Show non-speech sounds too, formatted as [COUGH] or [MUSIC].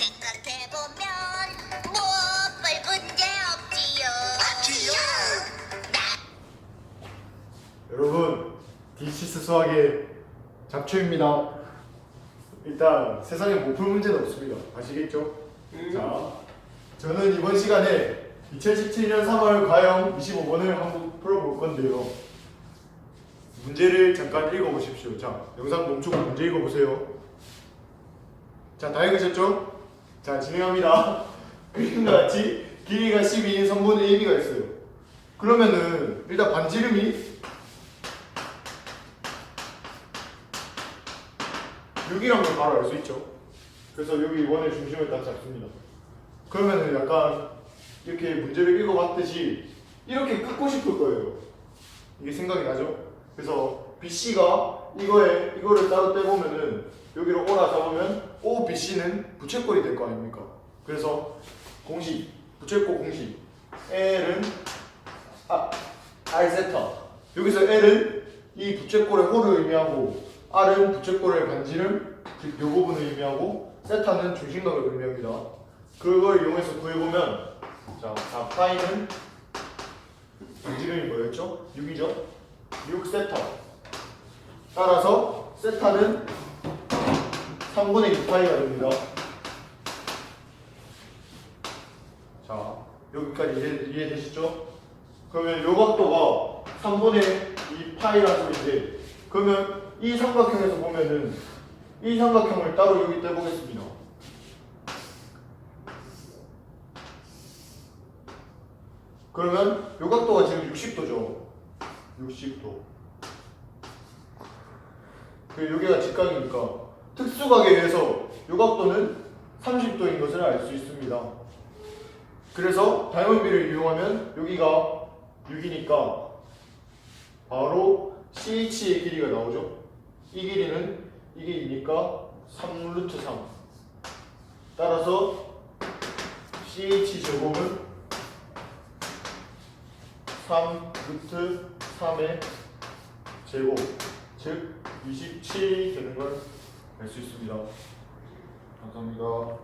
생각해보면 무엇별 문제 없지요. 여러분 디시스 수학의 잡초입니다. 일단 세상에 못 풀 문제는 없습니다. 아시겠죠? 자, 저는 이번 시간에 2017년 3월 과형 25번을 한번 풀어볼 건데요. 문제를 잠깐 읽어보십시오. 자, 영상 멈추고 문제 읽어보세요. 자, 다 읽으셨죠? 자, 진행합니다. [LAUGHS] 그림과 같이 길이가 12인 선분 AB가 있어요. 그러면은 일단 반지름이 6이란 걸 바로 알 수 있죠. 그래서 여기 원의 중심을 딱 잡습니다. 그러면은 약간 이렇게 문제를 읽어봤듯이 이렇게 끊고 싶을 거예요. 이게 생각이 나죠? 그래서 BC가 이거에 이거를 따로 떼보면은 여기로 오라 잡으면 OBC는 부채꼴이 될 거 아닙니까? 그래서 공식 부채꼴 공식 L은 아 R 세타 여기서 L은 이 부채꼴의 홀을 의미하고 R은 부채꼴의 반지름 즉 요 부분을 의미하고 세타는 중심각을 의미합니다. 그걸 이용해서 구해보면 자, 자 파이는 반지름이 뭐였죠? 6이죠? 6 세타 따라서 세타는 3분의 2 파이가 됩니다. 자, 여기까지 이해, 이해 되시죠? 그러면 요 각도가 3분의 2 파이라는 소리인데 그러면 이 삼각형에서 보면은 이 삼각형을 따로 여기 떼보겠습니다. 그러면 요 각도가 지금 60도죠. 60도. 그 여기가 직각이니까 특수각에 의해서 요 각도는 30도인 것을 알 수 있습니다. 그래서 다이몬비를 이용하면 여기가 6이니까 바로 CH의 길이가 나오죠. 이 길이는 이게 2니까 3 루트 3. 따라서 CH 제곱은 3 루트 3의 제곱 즉 27이 되는 걸 알수 있습니다. 감사합니다.